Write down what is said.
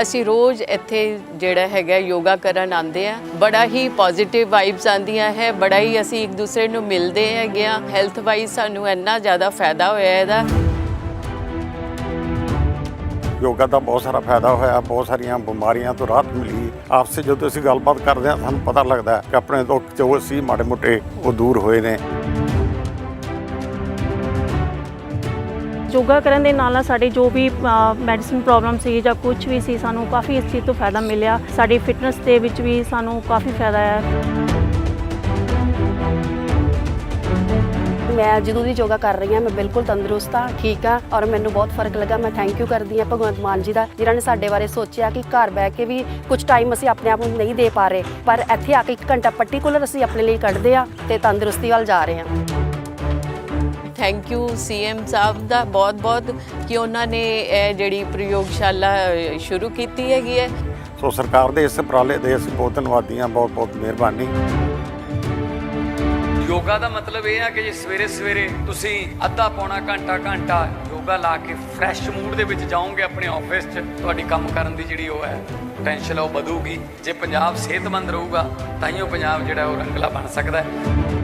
ਅਸੀਂ ਰੋਜ਼ ਇੱਥੇ ਜਿਹੜਾ ਹੈਗਾ ਯੋਗਾ ਕਰਨ ਆਉਂਦੇ ਆ ਬੜਾ ਹੀ ਪੋਜ਼ਿਟਿਵ ਵਾਈਬਸ ਆਉਂਦੀਆਂ ਹੈ, ਬੜਾ ਹੀ ਅਸੀਂ ਇੱਕ ਦੂਸਰੇ ਨੂੰ ਮਿਲਦੇ ਹੈਗੇ ਆ ਹੈਲਥ ਵਾਈਜ਼ ਸਾਨੂੰ ਇੰਨਾ ਜ਼ਿਆਦਾ ਫਾਇਦਾ ਹੋਇਆ ਇਹਦਾ। ਯੋਗਾ ਦਾ ਬਹੁਤ ਸਾਰਾ ਫਾਇਦਾ ਹੋਇਆ, ਬਹੁਤ ਸਾਰੀਆਂ ਬਿਮਾਰੀਆਂ ਤੋਂ ਰਾਹਤ ਮਿਲੀ। ਆਪਸੇ ਜਦੋਂ ਅਸੀਂ ਗੱਲਬਾਤ ਕਰਦੇ ਹਾਂ, ਸਾਨੂੰ ਪਤਾ ਲੱਗਦਾ ਕਿ ਆਪਣੇ ਤੋਂ ਜੋ ਸੀ ਮਾੜੇ ਮੋਟੇ ਉਹ ਦੂਰ ਹੋਏ ਨੇ। ਯੋਗਾ ਕਰਨ ਦੇ ਨਾਲ ਨਾਲ ਸਾਡੇ ਜੋ ਵੀ ਮੈਡੀਸਿਨ ਪ੍ਰੋਬਲਮ ਸੀ ਜਾਂ ਕੁਝ ਵੀ ਸੀ, ਸਾਨੂੰ ਕਾਫੀ ਇਸ ਚੀਜ਼ ਤੋਂ ਫਾਇਦਾ ਮਿਲਿਆ। ਸਾਡੀ ਫਿਟਨੈਸ ਦੇ ਵਿੱਚ ਵੀ ਸਾਨੂੰ ਕਾਫੀ ਫਾਇਦਾ ਆਇਆ। ਮੈਂ ਜਦੋਂ ਦੀ ਯੋਗਾ ਕਰ ਰਹੀ ਹਾਂ, ਮੈਂ ਬਿਲਕੁਲ ਤੰਦਰੁਸਤ ਹਾਂ, ਠੀਕ ਆ ਔਰ ਮੈਨੂੰ ਬਹੁਤ ਫ਼ਰਕ ਲੱਗਾ। ਮੈਂ ਥੈਂਕ ਯੂ ਕਰਦੀ ਹਾਂ ਭਗਵੰਤ ਮਾਨ ਜੀ ਦਾ, ਜਿਨ੍ਹਾਂ ਨੇ ਸਾਡੇ ਬਾਰੇ ਸੋਚਿਆ ਕਿ ਘਰ ਬਹਿ ਕੇ ਵੀ ਕੁਝ ਟਾਈਮ ਅਸੀਂ ਆਪਣੇ ਆਪ ਨੂੰ ਨਹੀਂ ਦੇ ਪਾ ਰਹੇ। ਪਰ ਇੱਥੇ ਆ ਕੇ ਇੱਕ ਘੰਟਾ ਪਾਰਟਿਕੂਲਰ ਅਸੀਂ ਆਪਣੇ ਲਈ ਕੱਢਦੇ ਆ ਤੇ ਤੰਦਰੁਸਤੀ ਵੱਲ ਜਾ ਰਹੇ ਹਾਂ। ਥੈਂਕ ਯੂ ਸੀਐਮ ਸਾਹਿਬ ਦਾ ਬਹੁਤ ਬਹੁਤ ਕਿ ਉਹਨਾਂ ਨੇ ਇਹ ਜਿਹੜੀ ਪ੍ਰਯੋਗਸ਼ਾਲਾ ਸ਼ੁਰੂ ਕੀਤੀ ਹੈਗੀ ਹੈ। ਸੋ ਸਰਕਾਰ ਦੇ ਇਸ ਉਪਰਾਲੇ ਦੇ ਅਸੀਂ ਬਹੁਤ ਧੰਨਵਾਦੀ ਹਾਂ ਬਹੁਤ ਬਹੁਤ ਮਿਹਰਬਾਨੀ। ਯੋਗਾ ਦਾ ਮਤਲਬ ਇਹ ਆ ਕਿ ਜੇ ਸਵੇਰੇ ਸਵੇਰੇ ਤੁਸੀਂ ਅੱਧਾ ਪੌਣਾ ਘੰਟਾ ਘੰਟਾ ਯੋਗਾ ਲਾ ਕੇ ਫਰੈਸ਼ ਮੂਡ ਦੇ ਵਿੱਚ ਜਾਓਗੇ ਆਪਣੇ ਆਫਿਸ 'ਚ ਤੁਹਾਡੀ ਕੰਮ ਕਰਨ ਦੀ ਜਿਹੜੀ ਉਹ ਹੈ ਟੈਨਸ਼ਨ ਉਹ ਵਧੂਗੀ। ਜੇ ਪੰਜਾਬ ਸਿਹਤਮੰਦ ਰਹੂਗਾ ਤਾਂ ਹੀ ਉਹ ਪੰਜਾਬ ਜਿਹੜਾ ਉਹ ਰੰਗਲਾ ਬਣ ਸਕਦਾ ਹੈ।